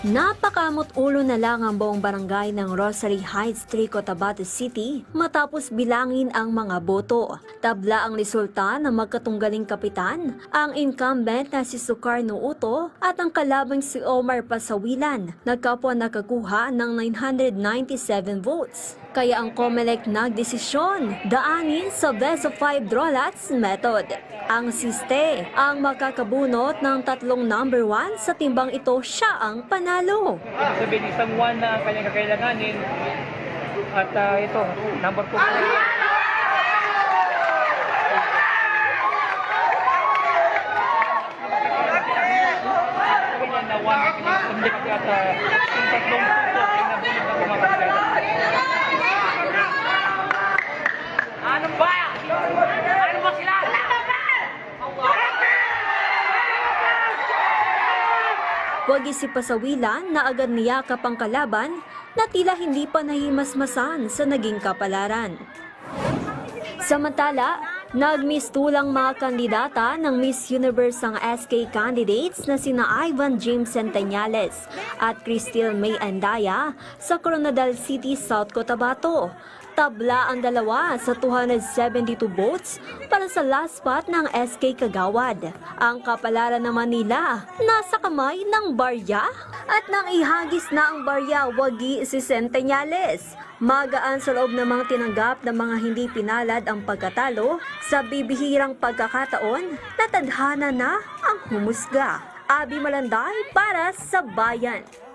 Napakamot ulo na lang ang buong barangay ng Rosary Heights, Trico, City matapos bilangin ang mga boto. Tabla ang resulta ng magkatunggaling kapitan, ang incumbent na si Sukarno Uto at ang kalabang si Omar Pasawilan, nagkapwa nakakuha ng 997 votes. Kaya ang COMELEC nagdesisyon daanin sa best of five drawlats method. Ang siste ang makakabunot ng tatlong number one sa timbang ito siya ang panalo. Ibig sabihin, isang one na ang kanyang kakailanganin. At ah, ito, number two. Sabi niya na convict at ah, yung tatlong Wagi si na agad niyakap ang kalaban na tila hindi pa nahimasmasan sa naging kapalaran. Samantala, nagmistulang mga kandidata ng Miss Universe ang SK candidates na sina Ivan James Centenniales at Cristil May Andaya sa Coronadal City, South Cotabato. Tabla ang dalawa sa 272 votes para sa last spot ng SK Kagawad. Ang kapalaran naman nila nasa kamay ng barya at nang ihagis na ang barya wagi si Centenniales. Magaan sa loob namang tinanggap ng mga hindi pinalad ang pagkatalo sa bibihirang pagkakataon na tadhana na ang humusga. Abi Malanday para sa Bayan.